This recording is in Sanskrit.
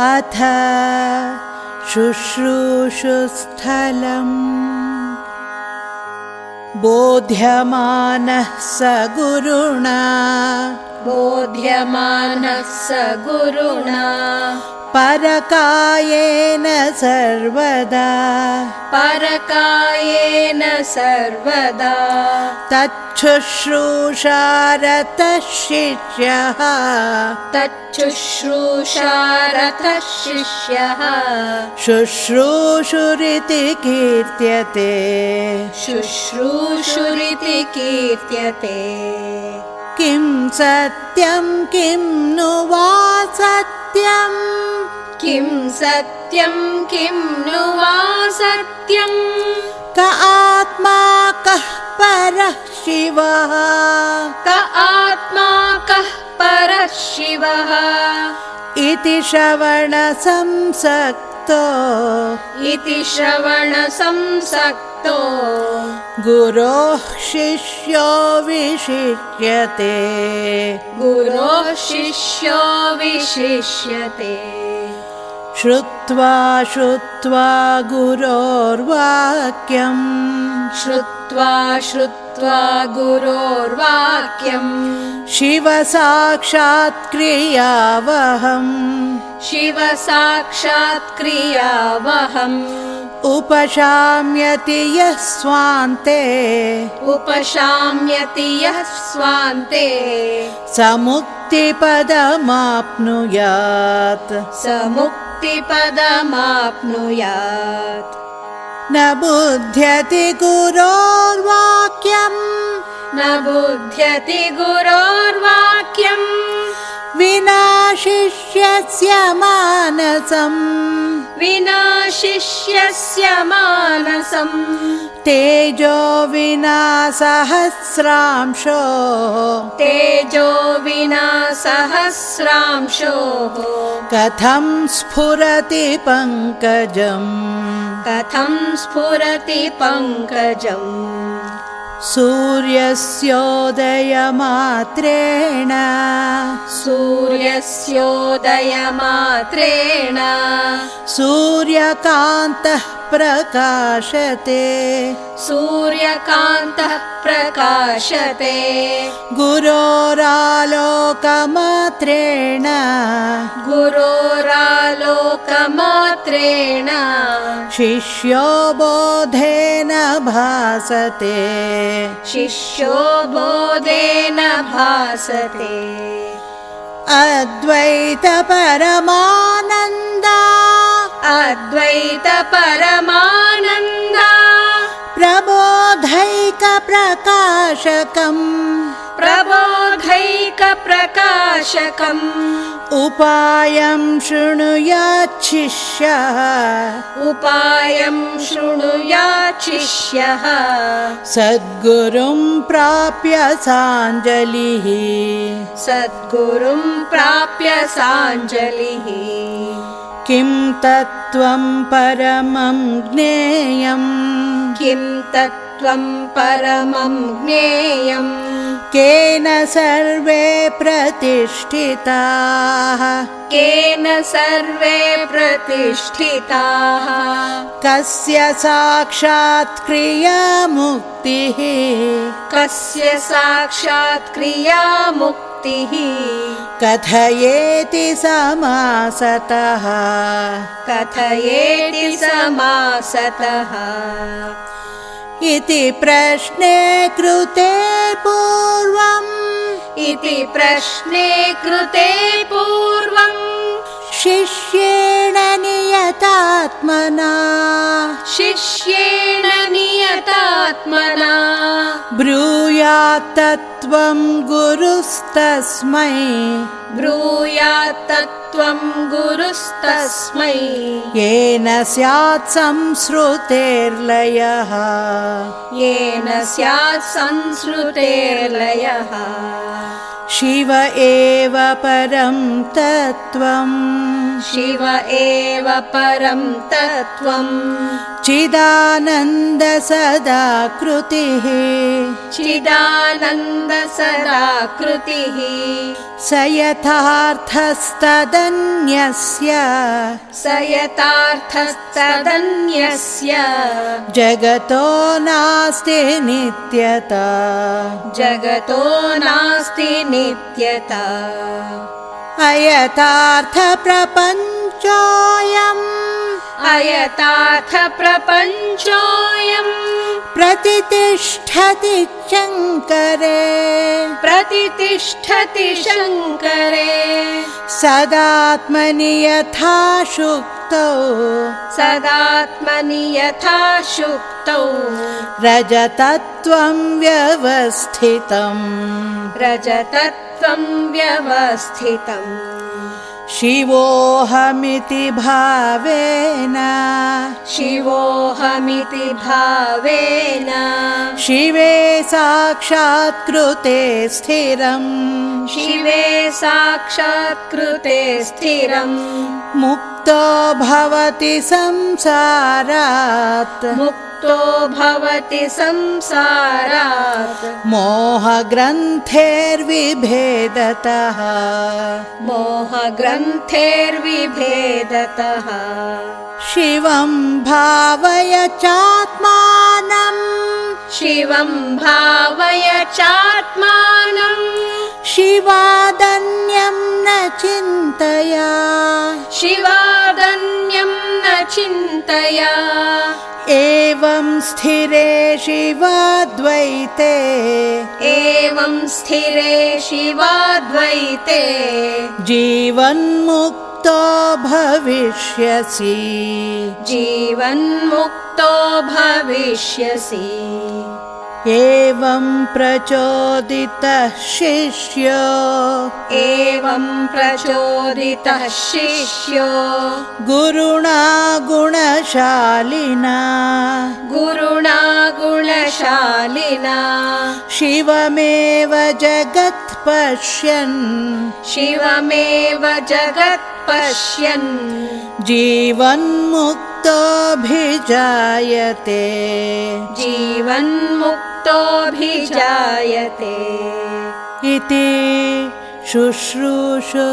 अथ शुश्रूषुस्थलम्। बोध्यमानः स गुरुणा बोध्यमानः स गुरुणा। परकायेन सर्वदा। परकायेन सर्वदा। तच्छुश्रूषारतः शिष्यः तच्छुश्रूषारथः शिष्यः शुश्रूषुरिति कीर्त्यते। शुश्रूषुरिति कीर्त्यते किं सत्यं किं नु वा सत्यम् किं सत्यं किं नु वा सत्यम् क आत्मा कः परः शिवः? क आत्मा कः परः शिवः? इति श्रवणसंसक्तो इति श्रवणसंसक्तो। गुरोः शिष्यो विशिष्यते। गुरोः शिष्यो विशिष्यते। श्रुत्वा श्रुत्वा गुरोर्वाक्यम्। श्रुत्वा श्रुत्वा गुरोर्वाक्यम्। शिवसाक्षात्क्रियावहम् शिव साक्षात् क्रियावहम् उपशाम्यति यः स्वान्ते। उपशाम्यति यः स्वान्ते। स मुक्तिपदमाप्नुयात् स मुक्तिपदमाप्नुयात् न बुध्यति गुरोर्वाक्यम्। न बुध्यति गुरोर्वाक्यम् शिष्यस्य मानसम्। विना शिष्यस्य मानसम्। तेजो विना सहस्रांशो। तेजो विना सहस्रांशोः। कथं स्फुरति पङ्कजम्। कथं स्फुरति पङ्कजम् सूर्यस्योदयमात्रेण। सूर्यस्योदयमात्रेण। सूर्यकान्तः प्रकाशते। सूर्यकान्तः प्रकाशते। गुरोरालोकमात्रेण। गुरोरालोकमात्रेण। शिष्यो बोधेन भासते। शिष्यो बोधेन भासते। अद्वैतपरमानन्दा अद्वैतपरमानन्दा। प्रबोधैकप्रकाशकम्। प्रबोधैकप्रकाशकम्। उपायं शृणुयाच्छिष्यः उपायं शृणुयात् शिष्यः सद्गुरुं प्राप्य साञ्जलिः। सद्गुरुं प्राप्य साञ्जलिः किं तत्त्वं परमं ज्ञेयम्? किं तत्त्वं परमं ज्ञेयम्? केन सर्वे प्रतिष्ठिताः? केन सर्वे प्रतिष्ठिताः? कस्य साक्षात् क्रियामुक्तिः? कस्य साक्षात् क्रिया मुक्तिः कथयेति समासतः। कथयेति समासतः। इति प्रश्ने कृते पूर्वम्। इति प्रश्ने कृते पूर्वम्। शिष्येण नियतात्मना। शिष्येण नियतात्मना। ब्रूयात् तत्त्वं गुरुस्तस्मै। ब्रूयात् तत्त्वं गुरुस्तस्मै। येन स्यात् संसृतेर्लयः येन स्यात् संस्कृतेर्लयः शिव एव परं तत्त्वम् शिव एव परं तत्त्वम्। चिदानन्द सदा कृतिः। चिदानन्द सदा कृतिः। स यथार्थस्तदन्यस्य। स यथार्थस्तदन्यस्य। जगतो नास्ति नित्यता। जगतो नास्ति नित्यता अयथार्थप्रपञ्चोऽयम् अयथार्थप्रपञ्चोऽयम् प्रतितिष्ठति शङ्करे। प्रतितिष्ठति शङ्करे। सदात्मनि यथा सदात्मनि यथा शुक्तौ रजतत्वं व्यवस्थितम्। रजतत्वं व्यवस्थितम् शिवोऽहमिति भावेन। शिवोऽहमिति भावेन। शिवे साक्षात्कृते स्थिरम्। शिवे साक्षात्कृते स्थिरम्। मुक्तो भवति संसारात् मुक्तो भवति संसारात्। मोहग्रन्थेर्विभेदतः। मोहग्रन्थेर्विभेदतः। शिवं भावय चात्मानम् शिवं भावय चात्मानम् शिवादन्यं न चिन्तया। शिवादन्यं न चिन्तया। एवं स्थिरे शिवाद्वैते। एवं स्थिरे शिवाद्वैते। जीवन्मुक्तो भविष्यसि। जीवन्मुक्तो भविष्यसि एवं प्रचोदितः शिष्यो। एवं प्रचोदितः शिष्यो। गुरुणा गुणशालिना। गुरुणा गुणशालिना। शिवमेव जगत् पश्यन्। शिवमेव जगत् पश्यन्। जीवन्मुक्तोऽभिजायते। जीवन्मुक्तोऽभिजायते। इति शुश्रूषुस्थलम्